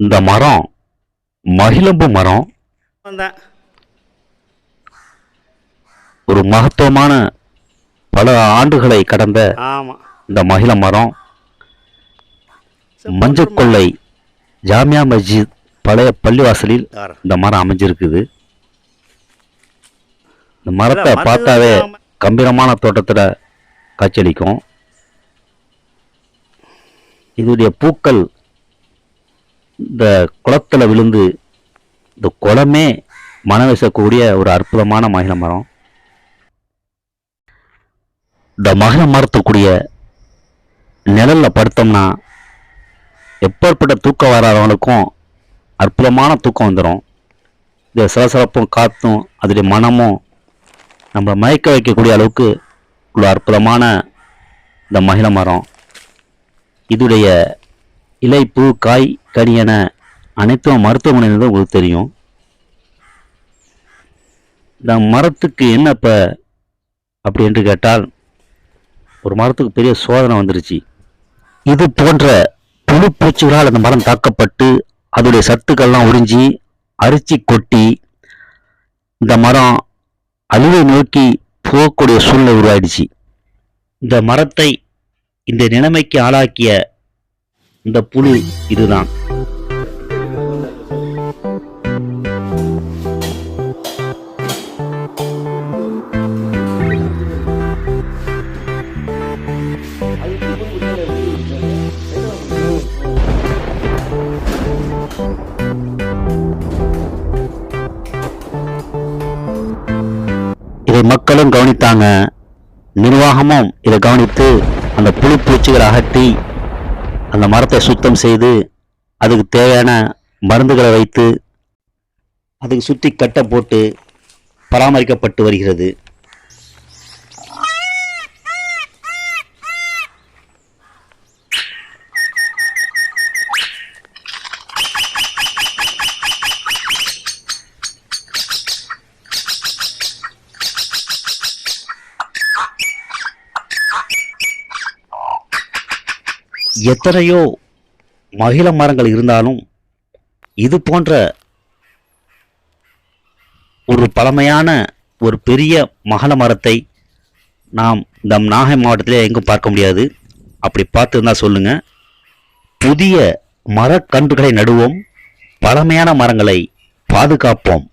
இந்த மரம் மகிழம்பு மரம் ஒரு மகத்துவமான பல ஆண்டுகளை கடந்த இந்த மகிழ மரம். மஞ்சள் கொள்ளை ஜாமியா மஸ்ஜித் பழைய பள்ளிவாசலில் இந்த மரம் அமைஞ்சிருக்குது. இந்த மரத்தை பார்த்தாவே கம்பீரமான தோட்டத்தில் காட்சியளிக்கும் இதனுடைய பூக்கள் இந்த குளத்தில் விழுந்து இந்த குளமே மனம் வீசக்கூடிய ஒரு அற்புதமான மகிழ மரம். இந்த மகிழ மரத்துக்குரிய நிழல்ல படுத்தோம்னா எப்பேற்பட்ட தூக்கம் வராதவனுக்கும் அற்புதமான தூக்கம் வந்துடும் இந்த சலசலப்பும் காத்தும் அதோடைய மனமும் நம்மளை மயக்க வைக்கக்கூடிய அளவுக்கு உள்ள அற்புதமான இந்த மகிழ மரம். இதுடைய இலை பூ காய் கனி என அனைத்தும் மருத்துவமனையில் உங்களுக்கு தெரியும். இந்த மரத்துக்கு என்ன இப்போ அப்படி என்று கேட்டால் ஒரு மரத்துக்கு பெரிய சோதனை வந்துருச்சு. இது போன்ற புழு பூச்சிகளால் அந்த மரம் தாக்கப்பட்டு அதோடைய சத்துக்கள்லாம் உறிஞ்சி அரிச்சி கொட்டி இந்த மரம் அழிவை நோக்கி போகக்கூடிய சூழ்நிலை உருவாயிடுச்சு. இந்த மரத்தை இந்த நிலைமைக்கு ஆளாக்கிய இந்த புழு இதுதான். இதை மக்களும் கவனித்தாங்க. நிர்வாகமும் இதை கவனித்து அந்த புழு பூச்சிகளை அகற்றி அந்த மரத்தை சுத்தம் செய்து அதுக்கு தேவையான மருந்துகளை வைத்து அதுக்கு சுற்றி கட்டை போட்டு பராமரிக்கப்பட்டு வருகிறது. எத்தனையோ மகிழ மரங்கள் இருந்தாலும் இது போன்ற ஒரு பழமையான ஒரு பெரிய மகள மரத்தை நாம் நம் நாகை மாவட்டத்திலே எங்கும் பார்க்க முடியாது. அப்படி பார்த்துருந்தா சொல்லுங்கள் புதிய மரக்கன்றுகளை நடுவோம். பழமையான மரங்களை பாதுகாப்போம்.